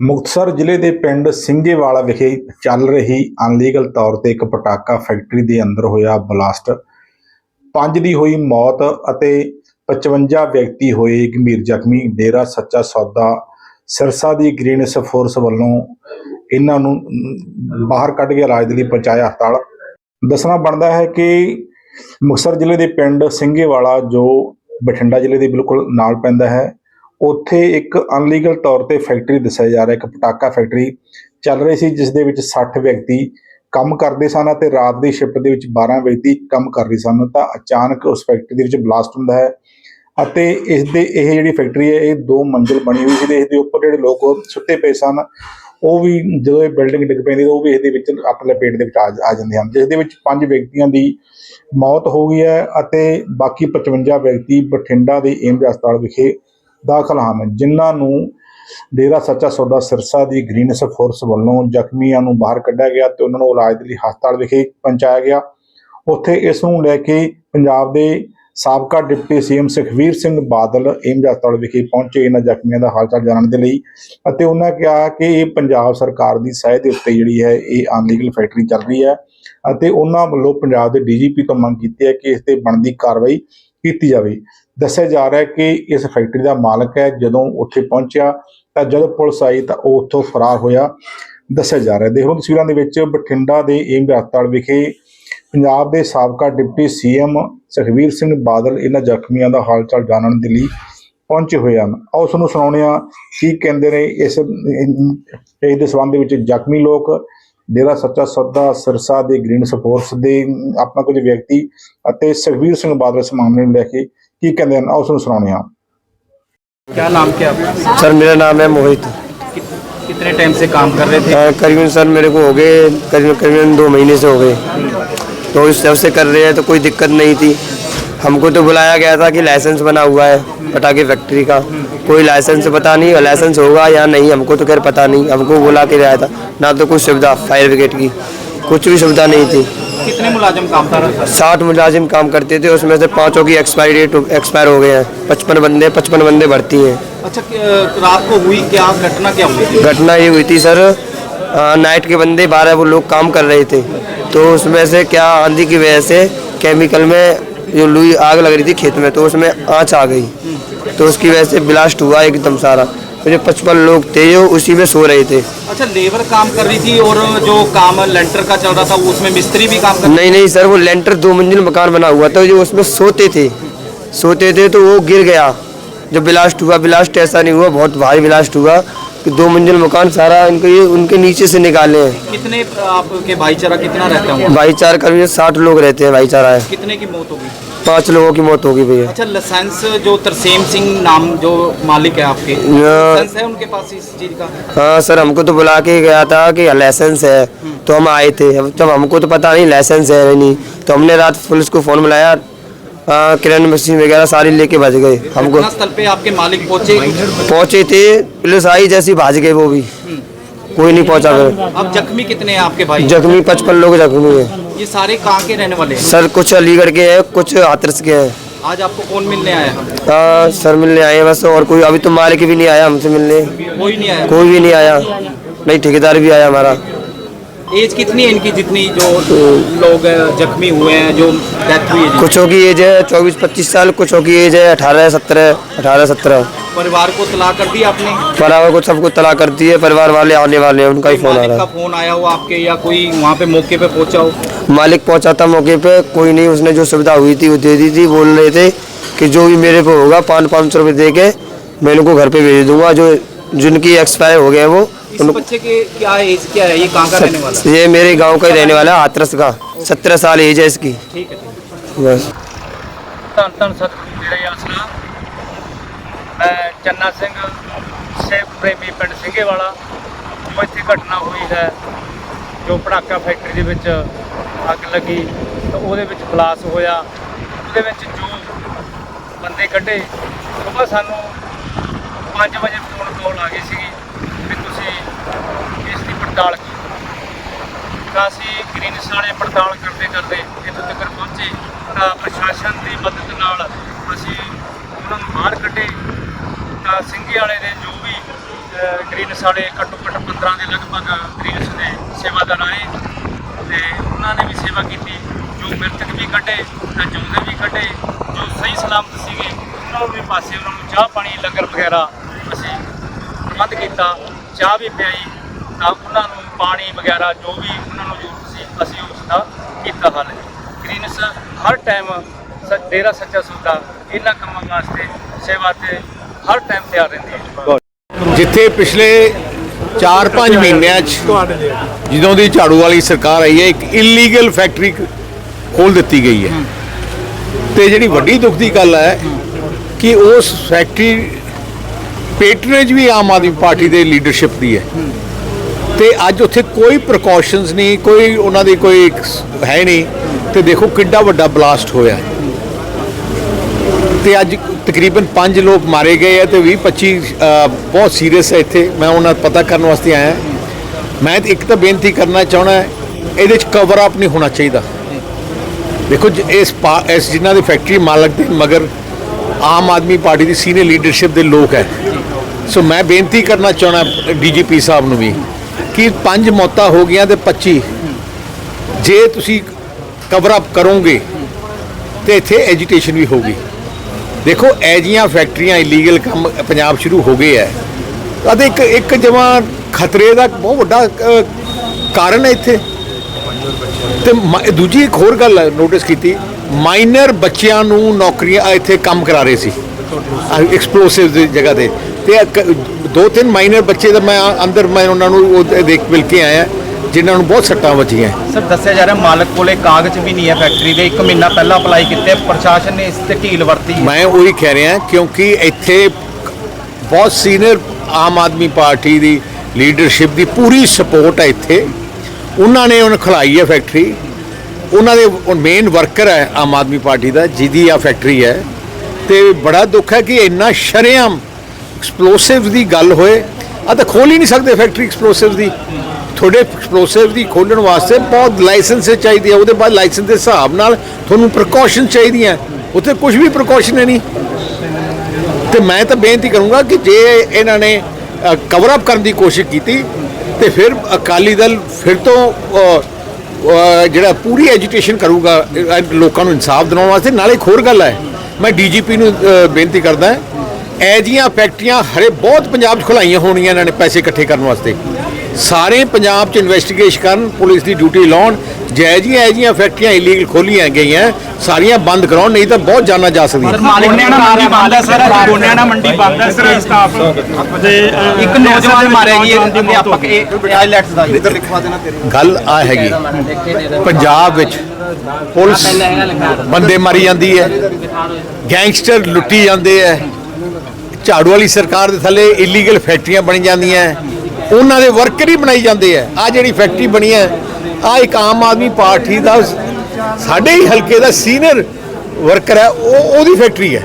ਮੁਕਤਸਰ ਜ਼ਿਲ੍ਹੇ ਦੇ ਪਿੰਡ ਸਿੰਘੇਵਾਲਾ ਵਿਖੇ ਚੱਲ ਰਹੀ ਅਨਲੀਗਲ ਤੌਰ ਤੇ ਇੱਕ ਪਟਾਕਾ ਫੈਕਟਰੀ ਦੇ ਅੰਦਰ ਹੋਇਆ ਬਲਾਸਟ। ਪੰਜ ਦੀ ਹੋਈ ਮੌਤ ਅਤੇ 55 ਵਿਅਕਤੀ ਹੋਏ ਗੰਭੀਰ ਜ਼ਖਮੀ। ਡੇਰਾ ਸੱਚਾ ਸੌਦਾ ਸਿਰਸਾ ਦੀ ਗ੍ਰੀਨਸ ਫੋਰਸ ਵੱਲੋਂ ਇਹਨਾਂ ਨੂੰ ਬਾਹਰ ਕੱਢ ਕੇ ਇਲਾਜ ਦੇ ਲਈ ਪਹੁੰਚਾਇਆ ਹਸਪਤਾਲ ਦੱਸਣਾ ਬਣਦਾ ਹੈ ਕਿ ਮੁਕਤਸਰ ਜ਼ਿਲ੍ਹੇ ਦੇ ਪਿੰਡ ਸਿੰਘੇਵਾਲਾ ਜੋ ਬਠਿੰਡਾ ਜ਼ਿਲ੍ਹੇ ਦੇ ਬਿਲਕੁਲ ਨਾਲ ਪੈਂਦਾ ਹੈ ਉੱਥੇ ਇੱਕ ਅਨਲੀਗਲ ਤੌਰ ਤੇ ਫੈਕਟਰੀ ਦੱਸਿਆ ਜਾ ਰਿਹਾ, ਇੱਕ ਪਟਾਕਾ ਫੈਕਟਰੀ ਚੱਲ ਰਹੀ ਸੀ, ਜਿਸ ਦੇ ਵਿੱਚ 60 ਵਿਅਕਤੀ ਕੰਮ ਕਰਦੇ ਸਨ ਅਤੇ ਰਾਤ ਦੀ ਸ਼ਿਫਟ ਦੇ ਵਿੱਚ 12 ਵਿਅਕਤੀ ਕੰਮ ਕਰ ਰਹੇ ਸਨ, ਤਾਂ ਅਚਾਨਕ ਉਸ ਫੈਕਟਰੀ ਦੇ ਵਿੱਚ ਬਲਾਸਟ ਹੁੰਦਾ ਹੈ ਅਤੇ ਇਸ ਦੇ, ਇਹ ਜਿਹੜੀ ਫੈਕਟਰੀ ਹੈ, ਇਹ ਦੋ ਮੰਜ਼ਿਲ ਬਣੀ ਹੋਈ ਸੀ ਤੇ ਇਸ ਦੇ ਉੱਪਰ ਜਿਹੜੇ ਲੋਕ ਸੁੱਤੇ ਪਏ ਸਨ, ਉਹ ਵੀ ਜਦੋਂ ਇਹ ਬਿਲਡਿੰਗ ਡਿੱਗ ਪੈਂਦੀ ਤਾਂ ਉਹ ਵੀ ਇਸ ਦੇ ਵਿੱਚ ਆਪਣੇ ਲਪੇਟ ਦੇ ਵਿੱਚ ਆ ਜਾਂਦੇ ਹਨ, ਜਿਸ ਦੇ ਵਿੱਚ ਪੰਜ ਵਿਅਕਤੀਆਂ ਦੀ ਮੌਤ ਹੋ ਗਈ ਹੈ ਅਤੇ ਬਾਕੀ 55 ਵਿਅਕਤੀ ਬਠਿੰਡਾ ਦੇ ਏਮਜ਼ ਹਸਪਤਾਲ ਵਿਖੇ ਦਾਖਲ ਹਨ, ਜਿਨ੍ਹਾਂ ਨੂੰ ਡੇਰਾ ਸੱਚਾ ਸੌਦਾ ਸਿਰਸਾ ਦੀ ਗ੍ਰੀਨਸ ਫੋਰਸ ਵੱਲੋਂ ਜ਼ਖਮੀਆਂ ਨੂੰ ਬਾਹਰ ਕੱਢਿਆ ਗਿਆ ਤੇ ਉਹਨਾਂ ਨੂੰ ਇਲਾਜ ਦੇ ਲਈ ਹਸਪਤਾਲ ਵਿਖੇ ਪਹੁੰਚਾਇਆ ਗਿਆ। ਉੱਥੇ ਇਸ ਨੂੰ ਲੈ ਕੇ ਪੰਜਾਬ ਦੇ ਸਾਬਕਾ ਡਿਪਟੀ ਸੀਐਮ ਸੁਖਵੀਰ ਸਿੰਘ ਬਾਦਲ ਏਮਜ਼ ਹਸਪਤਾਲ ਵਿਖੇ ਪਹੁੰਚੇ। ਇਹਨਾਂ ਜ਼ਖਮੀਆਂ ਦਾ ਹਾਲਚਾਲ ਜਾਣਨ ਦੇ ਲਈ ਅਤੇ ਉਹਨਾਂ ਕਿਹਾ ਕਿ ਇਹ ਪੰਜਾਬ ਸਰਕਾਰ ਦੀ ਸਹਾਇਤਾ ਦੇ ਉੱਤੇ ਜਿਹੜੀ ਹੈ, ਇਹ ਅਨਲੀਗਲ ਫੈਕਟਰੀ ਚੱਲ ਰਹੀ ਹੈ। ਅਤੇ ਉਹਨਾਂ ਵੱਲੋਂ ਪੰਜਾਬ ਦੇ ਡੀਜੀਪੀ ਤੋਂ ਮੰਗ ਕੀਤੀ ਹੈ ਕਿ ਇਸ ਤੇ ਬਣਦੀ ਕਾਰਵਾਈ ਕੀਤੀ ਜਾਵੇ। ਦੱਸਿਆ ਜਾ ਰਿਹਾ ਹੈ ਕਿ ਇਸ ਫੈਕਟਰੀ ਦਾ ਮਾਲਕ ਹੈ। ਜਦੋਂ ਉੱਥੇ ਪਹੁੰਚਿਆ ਤਾਂ ਜਦੋਂ ਪੁਲਿਸ ਆਈ ਤਾਂ ਉਹ ਉੱਥੋਂ ਫਰਾਰ ਹੋਇਆ। ਦੱਸਿਆ ਜਾ ਰਿਹਾ ਦੇਖੋ ਤਸਵੀਰਾਂ ਦੇ ਵਿੱਚ ਬਠਿੰਡਾ ਦੇ ਏਮਜ਼ ਹਸਪਤਾਲ ਵਿਖੇ ਪੰਜਾਬ ਦੇ ਸਾਬਕਾ ਡਿਪਟੀ ਸੀਐਮ ਸੁਖਵੀਰ ਸਿੰਘ ਬਾਦਲ ਇਹਨਾਂ ਜ਼ਖਮੀਆਂ ਦਾ ਹਾਲਚਾਲ ਜਾਣਨ ਦੇ ਲਈ ਪਹੁੰਚੇ ਹੋਏ ਹਨ। ਆਓ ਤੁਹਾਨੂੰ ਸੁਣਾਉਂਦੇ ਹਾਂ ਕੀ ਕਹਿੰਦੇ ਨੇ ਇਸ ਇਸ ਦੇ ਸੰਬੰਧ ਵਿੱਚ ਜ਼ਖਮੀ ਲੋਕ ਡੇਰਾ ਸੱਚਾ ਸੌਦਾ ਸਿਰਸਾ ਦੇ ਗ੍ਰੀਨ ਸਪੋਰਟਸ ਦੇ ਆਪਣਾ ਕੁਝ ਵਿਅਕਤੀ ਅਤੇ ਸੁਖਵੀਰ ਸਿੰਘ ਬਾਦਲ ਇਸ ਮਾਮਲੇ ਨੂੰ ਲੈ ਕੇ ਕੀ ਕਹਿੰਦੇ ਹਨ ਆਓ ਤੁਹਾਨੂੰ ਸੁਣਾਉਂਦੇ ਹਾਂ क्या नाम क्या आपका सर मेरा नाम है मोहित कि- कितने टाइम से काम कर रहे थे अ, करीबन सर मेरे को हो गए करीबन करीबन दो महीने से हो गए तो इस जब से कर रहे हैं तो कोई दिक्कत नहीं थी हमको तो बुलाया गया था कि लाइसेंस बना हुआ है पटाखे फैक्ट्री का। कोई लाइसेंस पता नहीं लाइसेंस होगा या नहीं हमको तो खैर पता नहीं। हमको बुला के आया था। ना तो कुछ सुविधा फायर ब्रिगेड की। कुछ भी सुविधा नहीं थी। कितने मुलाजिम काम कर रहे थे? साठ मुलाजिम काम करते थे उसमें से पाँचों की एक्सपायरी डेट एक्सपायर हो गए हैं। पचपन बंदे पचपन बंदे भर्ती हैं। अच्छा रात को हुई क्या घटना क्या हुई थी? घटना ये हुई थी सर नाइट के बंदे बारह वो लोग काम कर रहे थे। तो उसमें से क्या आंधी की वजह से केमिकल में जो लुई आग लग रही थी खेत में तो उसमें आँच आ गई। तो उसकी वजह से ब्लास्ट हुआ एकदम सारा। तो जो पचपन लोग थे जो उसी में सो रहे थे। अच्छा लेबर काम कर रही थी और जो काम लेंटर का चल रहा था उसमें मिस्त्री भी काम कर नहीं नहीं सर वो लेंटर दो मंजिल मकान बना हुआ था जो उसमें सोते थे। सोते थे तो वो गिर गया। जब ब्लास्ट हुआ ब्लास्ट ऐसा नहीं हुआ बहुत भारी ब्लास्ट हुआ कि दो मंजिल मकान सारा इनके ये उनके नीचे से निकाले। हैं कितने आपके भाईचारा कितना रहता है? भाईचारा करीब साठ लोग रहते हैं भाईचारा। है कितने की मौत होगी? पाँच लोगों की मौत होगी भैया। अच्छा लाइसेंस जो तरसेम सिंह नाम जो मालिक है आपके लाइसेंस है उनके पास इस चीज़ का? हाँ सर हमको तो बुला के गया था कि लाइसेंस है तो हम आए थे। जब हमको तो पता नहीं लाइसेंस है नहीं तो हमने रात पुलिस को फ़ोन मिलाया किरण मशीन वगैरह सारी लेके बच गए हमको। स्थल पे आपके मालिक पहुँचे? पहुँचे थे पुलिस आई जैसी भाज गए वो भी। कोई नहीं पहुँचा फिर अब जख्मी कितने हैं आपके भाई? जख्मी पचपन लोग जख्मी हैं। ये सारे कहाँ के रहने वाले हैं? सर कुछ अलीगढ़ के हैं कुछ हाथरस के हैं। आज आपको कौन मिलने आया? हाँ सर मिलने आए बस और कोई अभी तो मालिक भी नहीं आया हमसे मिलने। कोई नहीं आया? कोई भी नहीं आया। नहीं ठेकेदार भी आया हमारा। एज कितनी है इनकी जितनी जो लोग जख्मी हुए हैं जो डेथ हुई है? कुछों की एज है चौबीस पच्चीस साल कुछों की एज है अठारह सत्रह अठारह सत्रह। परिवार को तलाक कर दी आपने? परिवार को सबको तला कर दिए परिवार वाले आने वाले हैं उनका ही फ़ोन आ रहा का फ़ोन आया हो आपके या कोई वहाँ पे मौके पे पहुँचा हो? मालिक पहुँचा था मौके पे कोई नहीं उसने जो सुविधा हुई थी वो दे दी थी। बोल रहे थे कि जो भी मेरे पे होगा पाँच पाँच सौ रुपये दे के मैं इनको घर पे भेज दूँगा। जो जिनकी एक्सपायर हो गए वो इस उनको बच्चे के क्या एज क्या है ये कहाँ का रहने वाला है ये मेरे गांव का ही रहने वाला है हाथरस का सत्रह साल एज है इसकी ठीक है ठीक बस ਧੰਨ ਧੰਨ ਸਤਿਗੁਰੂ ਮੇਰੇ ਆਸਰਾ ਮੈਂ ਚੰਨਾ ਸਿੰਘ ਸੇਵ ਪ੍ਰੇਮੀ ਪਿੰਡ ਸਿੰਘੇਵਾਲਾ ਜੋ ਇੱਥੇ ਘਟਨਾ ਹੋਈ ਹੈ ਜੋ ਪੜਾਕਾ ਫੈਕਟਰੀ ਦੇ ਵਿੱਚ ਅੱਗ ਲੱਗੀ ਤਾਂ ਉਹਦੇ ਵਿੱਚ ਬਲਾਸ ਹੋਇਆ ਉਹਦੇ ਵਿੱਚ ਜੋ ਬੰਦੇ ਕੱਢੇ ਸੁਬਾਹ ਸਾਨੂੰ 5 ਵਜੇ ਫੋਨ ਕਾਲ ਆ ਗਈ ਸੀਗੀ ਵੀ ਤੁਸੀਂ ਇਸ ਦੀ ਪੜਤਾਲ ਕੀਤੀ ਤਾਂ ਅਸੀਂ ਗ੍ਰੀਨਸ ਵਾਲੇ ਪੜਤਾਲ ਕਰਦੇ ਕਰਦੇ ਇੱਥੋਂ ਤੱਕ ਪਹੁੰਚੇ ਤਾਂ ਪ੍ਰਸ਼ਾਸਨ ਦੀ ਮਦਦ ਨਾਲ ਅਸੀਂ ਉਹਨਾਂ ਨੂੰ ਬਾਹਰ ਕੱਢੇ। ਤਾਂ ਸਿੰਘੇ ਵਾਲੇ ਦੇ ਜੋ ਵੀ ਗ੍ਰੀਨਸ ਵਾਲੇ ਘੱਟੋ ਘੱਟ 15 ਦੇ ਲਗਭਗ ਗ੍ਰੀਨਸ ਦੇ ਸੇਵਾਦਾਰ ਆਏ ਤੇ ਉਹਨਾਂ ਨੇ ਵੀ ਸੇਵਾ ਕੀਤੀ। ਜੋ ਮ੍ਰਿਤਕ ਵੀ ਕੱਢੇ, ਤਾਂ ਜਿਉਂਦੇ ਵੀ ਕੱਢੇ। ਜੋ ਸਹੀ ਸਲਾਮਤ ਸੀਗੇ, ਉਹਨਾਂ ਨੂੰ ਵੀ ਪਾਸੇ ਉਹਨਾਂ ਨੂੰ ਚਾਹ ਪਾਣੀ, ਲੰਗਰ ਵਗੈਰਾ ਅਸੀਂ ਪ੍ਰਬੰਧ ਕੀਤਾ। ਚਾਹ ਵੀ ਪਿਆਈ। ਤਾਂ ਉਹਨਾਂ ਨੂੰ ਪਾਣੀ ਵਗੈਰਾ ਜੋ ਵੀ ਉਹਨਾਂ ਨੂੰ ਜ਼ਰੂਰਤ ਸੀ, ਅਸੀਂ ਉਸ ਦਾ ਕੀਤਾ ਹੱਲ। ਗ੍ਰੀਨਸ ਹਰ ਟਾਈਮ ਡੇਰਾ ਸੱਚਾ ਸੌਦਾ, ਇਹਨਾਂ ਕੰਮਾਂ ਵਾਸਤੇ ਸੇਵਾ ਤੇ ਹਰ ਟਾਈਮ ਤਿਆਰ ਰਹਿੰਦੀ ਹੈ। ਜਿੱਥੇ ਪਿਛਲੇ 4-5 ਮਹੀਨਿਆਂ 'ਚ ਜਦੋਂ ਦੀ ਝਾੜੂ ਵਾਲੀ ਸਰਕਾਰ ਆਈ ਹੈ, ਇੱਕ ਇਲੀਗਲ ਫੈਕਟਰੀ ਖੋਲ ਦਿੱਤੀ ਗਈ ਹੈ। ਤੇ ਜਿਹੜੀ ਵੱਡੀ ਦੁੱਖ ਦੀ ਗੱਲ ਹੈ ਕਿ ਉਸ ਫੈਕਟਰੀ ਪੇਟਰੇਜ ਵੀ ਆਮ ਆਦਮੀ ਪਾਰਟੀ ਦੇ ਲੀਡਰਸ਼ਿਪ ਦੀ ਹੈ। ਤੇ ਅੱਜ ਉੱਥੇ ਕੋਈ ਪ੍ਰੀਕਾਸ਼ਨਸ ਨਹੀਂ, ਕੋਈ ਉਹਨਾਂ ਦੀ ਕੋਈ ਹੈ ਨਹੀਂ। ਤੇ ਦੇਖੋ ਕਿੰਨਾ ਵੱਡਾ ਬਲਾਸਟ ਹੋਇਆ। ਹੈ। ਤੇ ਅੱਜ ਤਕਰੀਬਨ 5 ਲੋਕ ਮਾਰੇ ਗਏ ਆ ਤੇ 20 25 ਬਹੁਤ ਸੀਰੀਅਸ ਹੈ ਇੱਥੇ। ਮੈਂ ਉਹਨਾਂ ਦਾ ਪਤਾ ਕਰਨ ਵਾਸਤੇ ਆਇਆ। ਮੈਂ ਇੱਕ ਤਾਂ ਬੇਨਤੀ ਕਰਨਾ ਚਾਹਣਾ ਇਹਦੇ ਚ ਕਵਰ ਅਪ ਨਹੀਂ ਹੋਣਾ ਚਾਹੀਦਾ। ਦੇਖੋ ਜ- ਇਸ ਪਾ- ਇਸ ਜਿਨ੍ਹਾਂ ਦੀ ਫੈਕਟਰੀ ਮਾਲਕ ਦੇ, ਮਗਰ ਆਮ ਆਦਮੀ ਪਾਰਟੀ ਦੀ ਸੀਨੀਅਰ ਲੀਡਰਸ਼ਿਪ ਦੇ ਲੋਕ ਹੈ ਸੋ ਮੈਂ ਬੇਨਤੀ ਕਰਨਾ ਚਾਹਣਾ ਡੀਜੀਪੀ ਸਾਹਿਬ ਨੂੰ ਵੀ। ਕਿ ਪੰਜ ਮੌਤਾਂ ਹੋ ਗਈਆਂ ਤੇ 25 ਜੇ ਤੁਸੀਂ ਕਵਰ ਅਪ ਕਰੋਗੇ, ਤੇ ਇੱਥੇ ਐਜੀਟੇਸ਼ਨ ਵੀ ਹੋਗੀ ਦੇਖੋ ਐਜੀਆਂ ਫੈਕਟਰੀਆਂ ਇਲੀਗਲ ਕੰਮ ਪੰਜਾਬ ਸ਼ੁਰੂ ਹੋ ਗਏ ਹੈ। ਅਤੇ ਇੱਕ ਇੱਕ ਜਮਾ ਖਤਰੇ ਦਾ ਬਹੁਤ ਵੱਡਾ ਕਾਰਨ ਹੈ ਇੱਥੇ। ਤੇ ਮ- ਦੂਜੀ ਇੱਕ ਹੋਰ ਗੱਲ ਨੋਟਿਸ ਕੀਤੀ। ਮਾਈਨਰ ਬੱਚਿਆਂ ਨੂੰ ਨੌਕਰੀਆਂ ਇੱਥੇ ਕੰਮ ਕਰਾ ਰਹੇ ਸੀ। ਐਕਸਪਲੋਸਿਵ ਦੀ ਜਗ੍ਹਾ ਤੇ। ਤੇ ਦੋ ਤਿੰਨ ਮਾਈਨਰ ਬੱਚੇ ਦਾ ਮੈਂ ਅੰਦਰ ਮੈਂ ਉਹਨਾਂ ਨੂੰ ਉਹ ਦੇਖ ਮਿਲ ਕੇ ਆਇਆ ਜਿਨ੍ਹਾਂ ਨੂੰ ਬਹੁਤ ਸੱਟਾਂ ਵੱਜੀਆਂ। ਸਰ ਦੱਸਿਆ ਜਾ ਰਿਹਾ ਮਾਲਕ ਕੋਲੇ ਕਾਗਜ਼ ਵੀ ਨਹੀਂ ਹੈ ਫੈਕਟਰੀ ਦੇ। 1 ਮਹੀਨਾ ਪਹਿਲਾਂ ਅਪਲਾਈ ਕੀਤੇ ਪ੍ਰਸ਼ਾਸਨ ਨੇ ਇਸ ਤੇ ਢੀਲ ਵਰਤੀ। ਮੈਂ ਉਹੀ ਕਹਿ ਰਿਹਾ ਕਿਉਂਕਿ ਇੱਥੇ ਬਹੁਤ ਸੀਨੀਅਰ ਆਮ ਆਦਮੀ ਪਾਰਟੀ ਦੀ ਲੀਡਰਸ਼ਿਪ ਦੀ ਪੂਰੀ ਸਪੋਰਟ ਹੈ ਇੱਥੇ। ਉਹਨਾਂ ਨੇ ਉਹਨ ਖਲਾਈ ਹੈ ਫੈਕਟਰੀ ਉਹਨਾਂ ਦੇ ਮੇਨ ਵਰਕਰ ਹੈ ਆਮ ਆਦਮੀ ਪਾਰਟੀ ਦਾ ਜਿਹਦੀ ਆ ਫੈਕਟਰੀ ਹੈ। ਤੇ ਬੜਾ ਦੁੱਖ ਹੈ ਕਿ ਇੰਨਾ ਸ਼ਰੇਆਮ ਐਕਸਪਲੋਸਿਵ ਦੀ ਗੱਲ ਹੋਏ। ਆ ਤਾਂ ਖੋਲ ਹੀ ਨਹੀਂ ਸਕਦੇ ਫੈਕਟਰੀ ਐਕਸਪਲੋਸਿਵ ਦੀ। ਤੁਹਾਡੇ ਐਕਸਪਲੋਸਿਵ ਦੀ ਖੋਲਣ ਵਾਸਤੇ ਬਹੁਤ ਲਾਇਸੈਂਸ ਚਾਹੀਦੀ ਹੈ। ਉਹਦੇ ਬਾਅਦ ਲਾਇਸੈਂਸ ਦੇ ਹਿਸਾਬ ਨਾਲ ਤੁਹਾਨੂੰ ਪ੍ਰੀਕਾਸ਼ਨ ਚਾਹੀਦੀਆਂ ਉੱਥੇ ਕੁਝ ਵੀ ਪ੍ਰੀਕਾਸ਼ਨ ਹੈ ਨਹੀਂ। ਤੇ ਮੈਂ ਤਾਂ ਬੇਨਤੀ ਕਰੂੰਗਾ ਕਿ ਜੇ ਇਹਨਾਂ ਨੇ ਕਵਰ ਅਪ ਕਰਨ ਦੀ ਕੋਸ਼ਿਸ਼ ਕੀਤੀ, ਤੇ ਫਿਰ ਅਕਾਲੀ ਦਲ ਫਿਰ ਤੋਂ ਜਿਹੜਾ ਪੂਰੀ ਐਜੀਟੇਸ਼ਨ ਕਰੂਗਾ ਲੋਕਾਂ ਨੂੰ ਇਨਸਾਫ ਦਿਵਾਉਣ ਵਾਸਤੇ, ਨਾਲੇ ਇੱਕ ਹੋਰ ਗੱਲ ਹੈ। ਮੈਂ ਡੀਜੀਪੀ ਨੂੰ ਬੇਨਤੀ ਕਰਦਾ ਐ ਜੀਆਂ ਫੈਕਟਰੀਆਂ ਹਰੇ ਬਹੁਤ ਪੰਜਾਬ 'ਚ ਖੁਲਾਈਆਂ ਹੋਣੀਆਂ ਇਹਨਾਂ ਨੇ ਪੈਸੇ ਇਕੱਠੇ ਕਰਨ ਵਾਸਤੇ। ਸਾਰੇ ਪੰਜਾਬ 'ਚ ਇਨਵੈਸਟੀਗੇਸ਼ਨ ਕਰਨ, ਪੁਲਿਸ ਦੀ ਡਿਊਟੀ ਲਾਉਣ ਜੈ ਜੀਆਂ ਇਹ ਜੀਆਂ ਫੈਕਟਰੀਆਂ ਇਲੀਗਲ ਖੋਲੀਆਂ ਗਈਆਂ ਸਾਰੀਆਂ ਬੰਦ ਕਰਾਉਣ ਨਹੀਂ ਤਾਂ ਬਹੁਤ ਜਾਨਾਂ ਜਾ ਸਕਦੀਆਂ। ਮਾਲਕ ਨੇ ਮੰਡੀ ਬੰਦ ਹੈ ਸਰ। ਗੋਨਿਆਣਾ ਮੰਡੀ ਬੰਦ ਹੈ ਸਰ ਸਟਾਫ ਇੱਕ ਨੌਜਵਾਨ ਮਾਰਿਆ ਗਿਆ ਅਧਿਆਪਕ ਇਹ ਆਈਲੈਟਸ ਦਾ ਇੱਧਰ ਲਿਖਵਾ ਦੇਣਾ ਤੇਰੇ ਗੱਲ ਆ ਹੈਗੀ। ਪੰਜਾਬ ਵਿੱਚ ਪੁਲਿਸ ਬੰਦੇ ਮਾਰੀ ਜਾਂਦੀ ਹੈ। ਗੈਂਗਸਟਰ ਲੁੱਟੀ ਜਾਂਦੇ ਹੈ। ਝਾੜੂ ਵਾਲੀ ਸਰਕਾਰ ਦੇ ਥੱਲੇ ਇਲੀਗਲ ਫੈਕਟਰੀਆਂ ਬਣੀ ਜਾਂਦੀਆਂ ਹੈ। ਉਹਨਾਂ ਦੇ ਵਰਕਰ ਹੀ ਬਣਾਈ ਜਾਂਦੇ ਆ ਆ ਜਿਹੜੀ ਫੈਕਟਰੀ ਬਣੀ ਹੈ ਆ ਇੱਕ ਆਮ ਆਦਮੀ ਪਾਰਟੀ ਦਾ ਸਾਡੇ ਹੀ ਹਲਕੇ ਦਾ ਸੀਨੀਅਰ ਵਰਕਰ ਹੈ, ਉਹ ਉਹਦੀ ਫੈਕਟਰੀ ਹੈ।